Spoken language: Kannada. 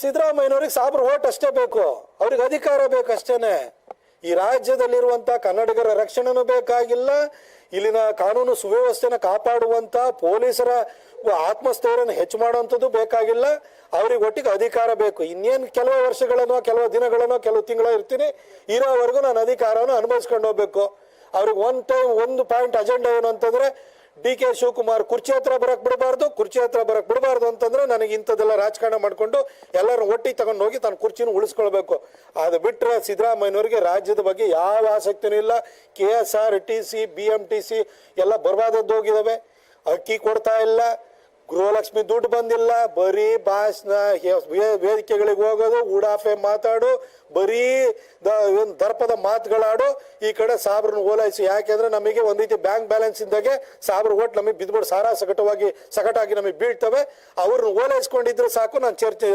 ಸಿದ್ದರಾಮಯ್ಯನವ್ರಿಗೆ ಸಾಬ್ರ ಓಟ್ ಅಷ್ಟೇ ಬೇಕು. ಅವ್ರಿಗೆ ಅಧಿಕಾರ ಬೇಕು ಅಷ್ಟೇನೆ. ಈ ರಾಜ್ಯದಲ್ಲಿರುವಂಥ ಕನ್ನಡಿಗರ ರಕ್ಷಣೆನೂ ಬೇಕಾಗಿಲ್ಲ. ಇಲ್ಲಿನ ಕಾನೂನು ಸುವ್ಯವಸ್ಥೆನ ಕಾಪಾಡುವಂಥ ಪೊಲೀಸರ ಆತ್ಮಸ್ಥೈರ್ಯನ ಹೆಚ್ಚು ಮಾಡುವಂಥದ್ದು ಬೇಕಾಗಿಲ್ಲ. ಅವ್ರಿಗೆ ಒಟ್ಟಿಗೆ ಅಧಿಕಾರ ಬೇಕು. ಇನ್ನೇನು ಕೆಲವು ವರ್ಷಗಳನ್ನೋ, ಕೆಲವು ದಿನಗಳನ್ನೋ, ಕೆಲವು ತಿಂಗಳ ಇರ್ತೀನಿ. ಇರೋವರೆಗೂ ನಾನು ಅಧಿಕಾರವನ್ನು ಅನುಭವಿಸ್ಕೊಂಡು ಹೋಗ್ಬೇಕು. ಅವ್ರಿಗೆ ಒನ್ ಟೈಮ್ ಒಂದು ಪಾಯಿಂಟ್ ಅಜೆಂಡಾ ಏನು ಅಂತಂದ್ರೆ ಡಿ ಕೆ ಶಿವಕುಮಾರ್ ಕುರ್ಚಿ ಹತ್ರ ಬರಕ್ ಬಿಡಬಾರ್ದು, ಕುರ್ಚಿ ಹತ್ರ ಬರಕ್ ಬಿಡಬಾರ್ದು ಅಂತಂದ್ರೆ ನನಗೆ ಇಂಥದ್ದೆಲ್ಲ ರಾಜಕಾರಣ ಮಾಡ್ಕೊಂಡು ಎಲ್ಲರೂ ಒಟ್ಟಿಗೆ ತಗೊಂಡು ಹೋಗಿ ತನ್ನ ಕುರ್ಚಿನ ಉಳಿಸ್ಕೊಳ್ಬೇಕು. ಅದು ಬಿಟ್ಟರೆ ಸಿದ್ದರಾಮಯ್ಯನವ್ರಿಗೆ ರಾಜ್ಯದ ಬಗ್ಗೆ ಯಾವ ಆಸಕ್ತಿನೂ ಇಲ್ಲ. K S R T C, B M T C ಎಲ್ಲ ಬರ್ಬಾದದ್ದು ಹೋಗಿದಾವೆ. ಅಕ್ಕಿ ಕೊಡ್ತಾ ಇಲ್ಲ. ಗೃಹಲಕ್ಷ್ಮಿ ದುಡ್ಡು ಬಂದಿಲ್ಲ, ಬರೀ ಭಾಷಣ ವೇದಿಕೆಗಳಿಗೆ ಹೋಗೋದು ಉಡಾಫೆ ಮಾತಾಡು, ಬರೀ ದ ದರ್ಪದ ಮಾತುಗಳಾಡು, ಈ ಕಡೆ ಸಾಬ್ರನ್ನ ಓಲೈಸಿ. ಯಾಕೆಂದ್ರೆ ನಮಗೆ ಒಂದು ರೀತಿ ಬ್ಯಾಂಕ್ ಬ್ಯಾಲೆನ್ಸ್ ಇದ್ದಾಗೆ ಸಾಬ್ರ ಓಟ್ ನಮಗೆ ಬಿದ್ಬಿಟ್ಟು ಸಾರಾ ಸಗಟವಾಗಿ ಸಗಟಾಗಿ ನಮಗೆ ಬೀಳ್ತವೆ. ಅವ್ರನ್ನ ಓಲೈಸ್ಕೊಂಡಿದ್ರೆ ಸಾಕು, ನಾನು ಚರ್ಚೆ